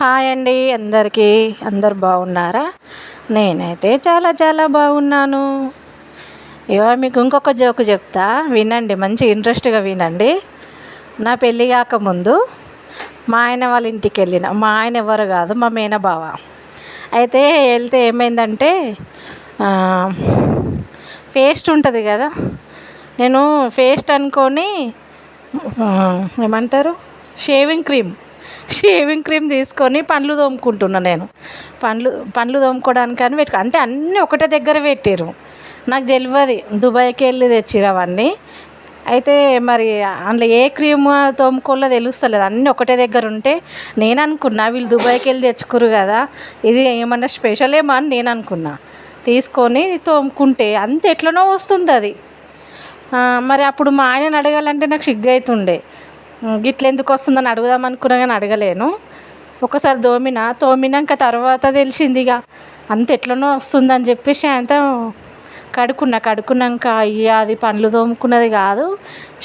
Hi అండి అందరికీ. అందరు బాగున్నారా? నేనైతే చాలా చాలా బాగున్నాను. ఇవా మీకు ఇంకొక జోకు చెప్తా. వినండి మంచి ఇంట్రెస్ట్గా వినండి. నా పెళ్ళి కాకముందు మా ఆయన వాళ్ళ ఇంటికి వెళ్ళిన. మా ఆయన ఎవరు కాదు మా మేనబావ. అయితే వెళ్తే ఏమైందంటే పేస్ట్ ఉంటుంది కదా నేను పేస్ట్ అనుకొని ఏమంటారు? Shaving cream. షేవింగ్ క్రీమ్ తీసుకొని పండ్లు తోముకుంటున్నా నేను. పండ్లు పండ్లు తోముకోవడానికి అని పెట్టుకో అంటే అన్నీ ఒకటే దగ్గర పెట్టారు నాకు తెలియదు దుబాయ్కి వెళ్ళి తెచ్చిర్రు అవన్నీ. అయితే మరి అందులో ఏ క్రీమ్ తోముకోవాలో తెలుస్తలేదు. అన్నీ ఒకటే దగ్గర ఉంటే నేను అనుకున్నా వీళ్ళు దుబాయ్కి వెళ్ళి తెచ్చుకురు కదా ఇది ఏమన్నా స్పెషల్ ఏమో అని నేను అనుకున్నా. తీసుకొని తోముకుంటే అంత ఎట్లనో వస్తుంది అది. మరి అప్పుడు మా ఆయనని అడగాలంటే నాకు సిగ్గు అవుతుండే గిట్ల ఎందుకు వస్తుందని అడుగుదాం అనుకున్నా కానీ అడగలేను. ఒకసారి తోమిన తోమినాక తర్వాత తెలిసింది ఇక. అంత ఎట్లనో వస్తుందని చెప్పేసి అంత కడుక్కున్నా కడుక్కున్నాక అయ్యా అది పండ్లు తోముకున్నది కాదు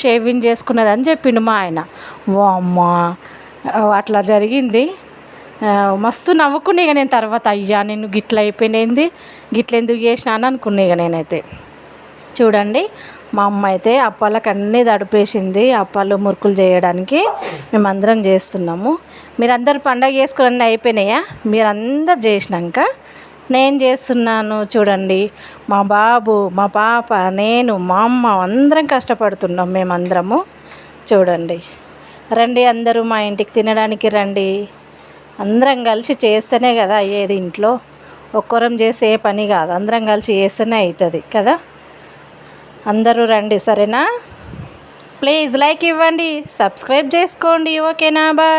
షేవింగ్ చేసుకున్నది అని చెప్పిండు మా ఆయన. వామ్మ అట్లా జరిగింది. మస్తు నవ్వుకున్నా ఇక నేను తర్వాత అయ్యా నేను గిట్ల అయిపోయినది గిట్ల ఎందుకు చేసినా అని అనుకున్నా ఇక నేనైతే. చూడండి. మా అమ్మ అయితే అప్పాలకు అన్నీ తడిపేసింది. అప్పాలు మురుకులు చేయడానికి మేమందరం చేస్తున్నాము. మీరందరూ పండగ చేసుకుని అయిపోయినాయా? మీరందరు చేసినాక నేను చేస్తున్నాను చూడండి. మా బాబు మా పాప నేను మా అమ్మ అందరం కష్టపడుతున్నాం మేమందరము చూడండి. రండి అందరూ మా ఇంటికి తినడానికి రండి. అందరం కలిసి చేస్తేనే కదా అయ్యేది ఇంట్లో. ఒక్కరం చేసే పని కాదు. అందరం కలిసి చేస్తేనే అవుతుంది కదా? అందరూ రండి సరేనా? ప్లీజ్ లైక్ ఇవ్వండి సబ్స్క్రైబ్ చేసుకోండి ఓకేనా? బాయ్.